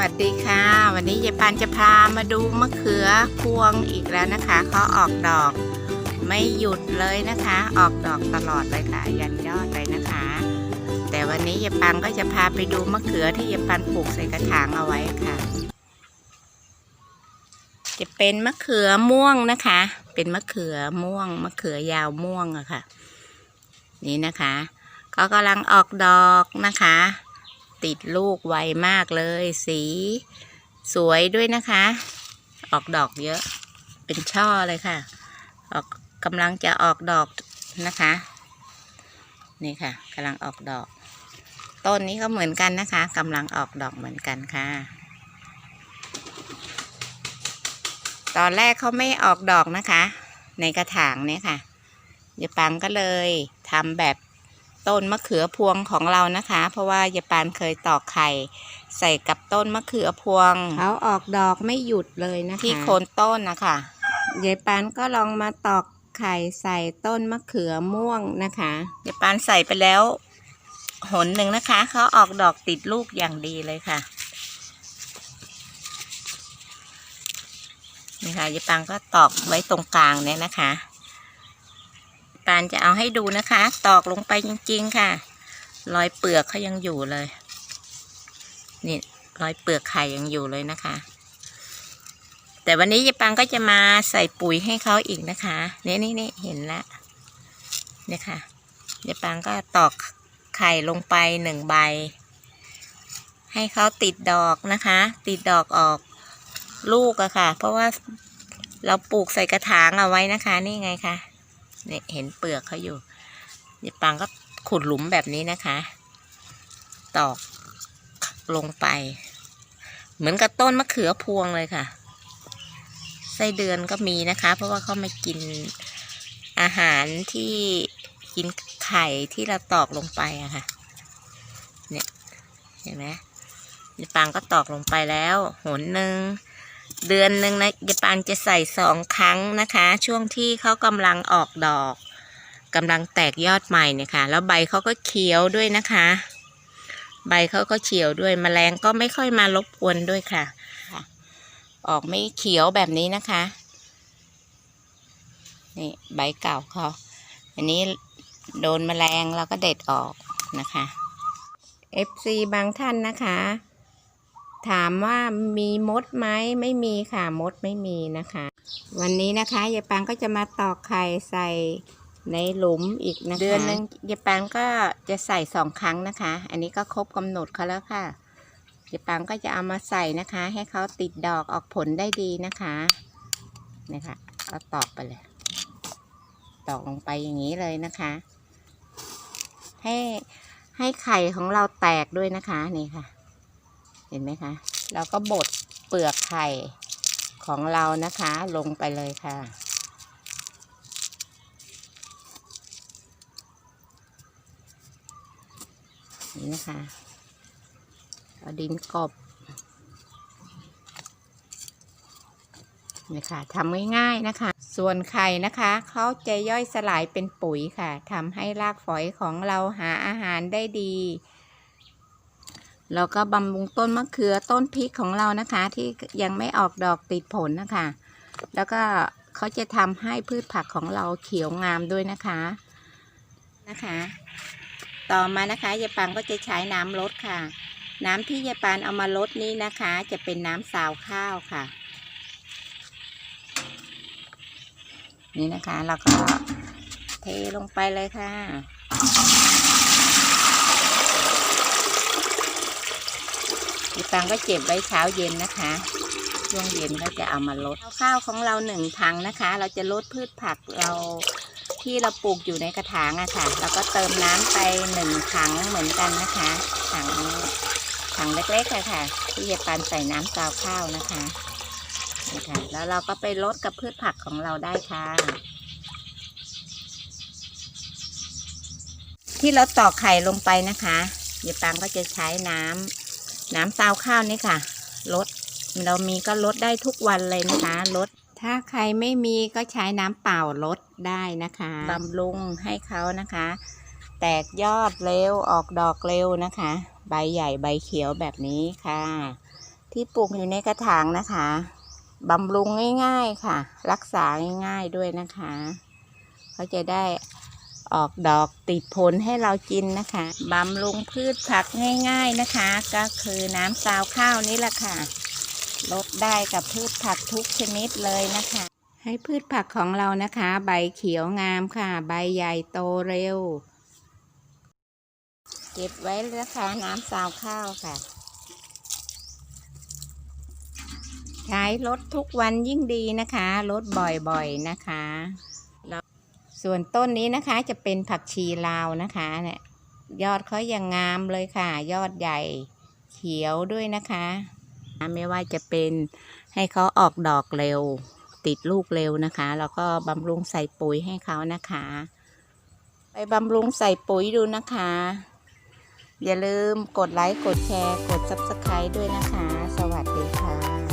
วัสดีค่ะ วันนี้ยายปานจะพามาดูมะเขือพวงอีกแล้วนะคะเขาออกดอกไม่หยุดเลยนะคะ ออกดอกตลอดเลยค่ะ ยันยอดเลยนะคะ แต่วันนี้ยายปานก็จะพาไปดูมะเขือที่ยายปานปลูกใส่กระถางเอาไว้ค่ะ จะเป็นมะเขือม่วงนะคะ เป็นมะเขือม่วง มะเขือยาวม่วงอะค่ะ นี่นะคะเขากำลังออกดอกนะคะ ติดลูกไวมากเลย สีสวยด้วยนะคะ ออกดอกเยอะเป็นช่อเลยค่ะ ออกกำลังจะออกดอกนะคะ นี่ค่ะกำลังออกดอก ต้นนี้ก็เหมือนกันนะคะกำลังออกดอกเหมือนกันค่ะ ตอนแรกเขาไม่ออกดอกนะคะ ในกระถางเนี่ยค่ะยายปังก็เลยทำแบบ ต้นมะเขือพวงของเรานะคะ เพราะว่ายายปานเคยตอกไข่ ใส่กับต้นมะเขือพวงเขาออกดอกไม่หยุดเลยนะคะที่โคนต้นนะคะยายปานก็ลองมาตอกไข่ใส่ต้นมะเขือม่วงนะคะยายปานใส่ไปแล้ว หนหนึ่งนะคะเขาออกดอกติดลูกอย่างดีเลยค่ะนี่ค่ะยายปางก็ตอกไว้ตรงกลางเนี่ยนะคะ ปานจะเอาให้ดูนะคะ ตอกลงไปจริง ๆ ค่ะ รอยเปลือกเขายังอยู่เลย นี่รอยเปลือกไข่ยังอยู่เลยนะคะ แต่วันนี้ยายปังก็จะมาใส่ปุ๋ยให้เขาอีกนะคะนี่นี่นี่เห็นแล้วเนี่ยค่ะยายปังก็ตอกไข่ลงไปหนึ่งใบ ให้เขาติดดอกนะคะ ติดดอกออกลูกอะค่ะ เพราะว่าเราปลูกใส่กระถางเอาไว้นะคะ นี่ไงคะ เนี่ยเห็นเปลือกเขาอยู่ยายปังก็ขุดหลุมแบบนี้นะคะ ตอกลงไป เหมือนกับต้นมะเขือพวงเลยค่ะ ไส้เดือนก็มีนะคะ เพราะว่าเขามากินอาหารที่กินไข่ที่เราตอกลงไปอะค่ะ เนี่ยเห็นไหมยายปางก็ตอกลงไปแล้ว หนหนึ่ง เดือนหนึ่งนะยปางจะใส่สองครั้งนะคะ ช่วงที่เขากำลังออกดอกกำลังแตกยอดใหม่เนี่ยค่ะ แล้วใบเขาก็เขียวด้วยนะคะ ใบเขาก็เขียวด้วยแมลงก็ไม่ค่อยมารบกวนด้วยค่ะ ออกไม่เขียวแบบนี้นะคะนี่ใบเก่าเขาอันนี้โดนแมลงเราก็เด็ดออกนะคะ FC บางท่านนะคะ ถามว่ามีมดไหมไม่มีค่ะมดไม่มีนะคะ วันนี้นะคะยายปังก็จะมาตอกไข่ใส่ในหลุมอีกนะคะเดือนหนึงยายปังก็จะใส่สองครั้งนะคะ อันนี้ก็ครบกำหนดเขาแล้วค่ะยายปังก็จะเอามาใส่นะคะ ให้เขาติดดอกออกผลได้ดีนะคะนี่ค่ะเอาตอกไปเลยตอกลงไปอย่างนี้เลยนะคะ ให้ให้ไข่ของเราแตกด้วยนะคะนี่ค่ะ เห็นไหมคะ เราก็บดเปลือกไข่ของเรานะคะ ลงไปเลยค่ะ นี่นะคะเอาดินกบนี่ค่ะทำง่ายๆนะคะ ส่วนไข่นะคะเขาจะย่อยสลายเป็นปุ๋ยค่ะทำให้รากฝอยของเราหาอาหารได้ดี แล้วก็บำรุงต้นมะเขือต้นพริกของเรานะคะ ที่ยังไม่ออกดอกติดผลนะคะ แล้วก็เขาจะทำให้พืชผักของเราเขียวงามด้วยนะคะนะคะ ต่อมานะคะยายปังก็จะใช้น้ำลดค่ะ น้ำที่ยายปานเอามาลดนี้นะคะ จะเป็นน้ำสาวข้าวค่ะ นี่นะคะเราก็เทลงไปเลยค่ะ อีปังก็เก็บไว้เช้าเย็นนะคะช่วงเย็นก็จะเอามาลดข้าวของเราหนึ่งถังนะคะ เราจะลดพืชผักเราที่เราปลูกอยู่ในกระถางอะค่ะเราก็เติมน้ำไปหนึ่งถังเหมือนกันนะคะ ถังถังเล็กๆอะค่ะ ที่จะปันใส่น้ำซาวข้าวนะคะนี่ค่ะแล้วเราก็ไปลดกับพืชผักของเราได้ค่ะ ที่เราตอกไข่ลงไปนะคะเดี๋ยวปังก็จะใช้น้ำ น้ำซาวข้าวนี่ค่ะลดเรามีก็ลดได้ทุกวันเลยนะคะลดถ้าใครไม่มีก็ใช้น้ำเปล่าลดได้นะคะบำรุงให้เขานะคะ แตกยอดเร็วออกดอกเร็วนะคะ ใบใหญ่ใบเขียวแบบนี้ค่ะ ที่ปลูกอยู่ในกระถางนะคะบำรุงง่าย ๆค่ะ รักษาง่าย ๆด้วยนะคะ เขาจะได้ ออกดอกติดผลให้เรากินนะคะบำรุงพืชผักง่าย ๆนะคะ ก็คือน้ำซาวข้าวนี่แหละค่ะ ลดได้กับพืชผักทุกชนิดเลยนะคะ ให้พืชผักของเรานะคะ ใบเขียวงามค่ะ ใบใหญ่โตเร็ว เก็บไว้นะคะน้ำซาวข้าวค่ะ ใช้ลดทุกวันยิ่งดีนะคะลดบ่อยๆนะคะ ส่วนต้นนี้นะคะจะเป็นผักชีลาวนะคะเนี่ยยอดเขายังงามเลยค่ะ ยอดใหญ่เขียวด้วยนะคะ ไม่ว่าจะเป็นให้เขาออกดอกเร็ว ติดลูกเร็วนะคะ แล้วก็บำรุงใส่ปุ๋ยให้เขานะคะ ไปบำรุงใส่ปุ๋ยดูนะคะ อย่าลืมกดไลค์ กดแชร์ กด Subscribe ด้วยนะคะ สวัสดีค่ะ